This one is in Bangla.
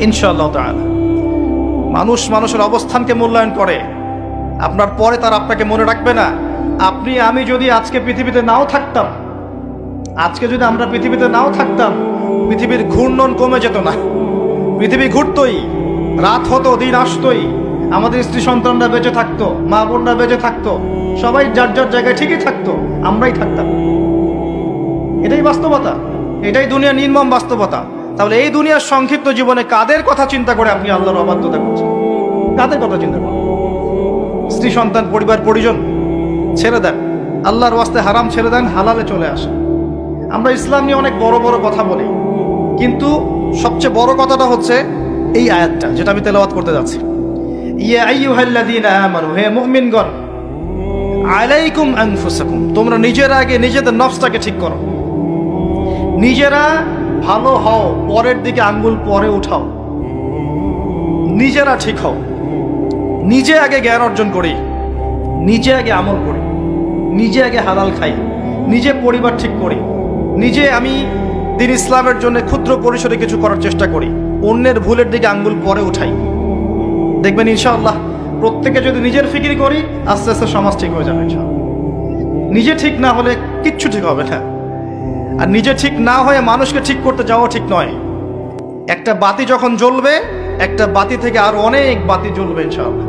ইনশাআল্লাহ তাআলা। মানুষ মানুষের অবস্থানকে মূল্যায়ন করে। আপনার পরে তার আপনাকে মনে রাখবে না। আপনি, আমি যদি আজকে পৃথিবীতে নাও থাকতাম, আজকে যদি আমরা পৃথিবীতে নাও থাকতাম, পৃথিবীর ঘূর্ণন কমে যেত না। পৃথিবী ঘুরতই, রাত হতো, দিন আসতোই, আমাদের স্ত্রী সন্তানরা বেঁচে থাকতো, মা বোনরা বেঁচে থাকতো, সবাই যার যার জায়গায় ঠিকই থাকতো, আমরাই থাকতাম। এটাই বাস্তবতা, এটাই দুনিয়া নির্মম বাস্তবতা। তাহলে এই দুনিয়ার সংক্ষিপ্ত জীবনে কাদের কথা চিন্তা করে আপনি আল্লাহর অবাধ্যতা করছেন? কাদের কথা চিন্তা করেন? স্ত্রী, সন্তান, পরিবার, পরিজন, ছেড়ে দেন। আল্লাহর ওয়াস্তে হারাম ছেড়ে দেন, হালালে চলে আসেন। আমরা ইসলাম নিয়ে অনেক বড় বড় কথা বলি, কিন্তু সবচেয়ে বড় কথাটা হচ্ছে এই আয়াতটা, যেটা আমি তেলাওয়াত করতে যাচ্ছি। তোমরা নিজের আগে নিজেদের নফসটাকে ঠিক করো। নিজেরা ভালো হও, পরের দিকে আঙ্গুল পরে উঠাও। নিজেরা ঠিক হও। নিজে আগে জ্ঞান অর্জন করি। নিজে আগে আমল করি। নিজে আগে হালাল খাই। নিজে পরিবার ঠিক করি। নিজে আমি দিন ইসলামের জন্য ক্ষুদ্র পরিসরে কিছু করার চেষ্টা করি। অন্যের ভুলের দিকে আঙ্গুল পরে উঠাই। দেখবেন ইনশাআল্লাহ, প্রত্যেকে যদি নিজের ফিকির করি, আস্তে আস্তে সমাজ ঠিক হয়ে যাবে নিজে ঠিক না হলে কিচ্ছু ঠিক হবে না। আর নিজে ঠিক না হয়ে মানুষকে ঠিক করতে যাওয়া ঠিক নয়। একটা বাতি যখন জ্বলবে, একটা বাতি থেকে আরও অনেক বাতি জ্বলবে, ইনশাআল্লাহ।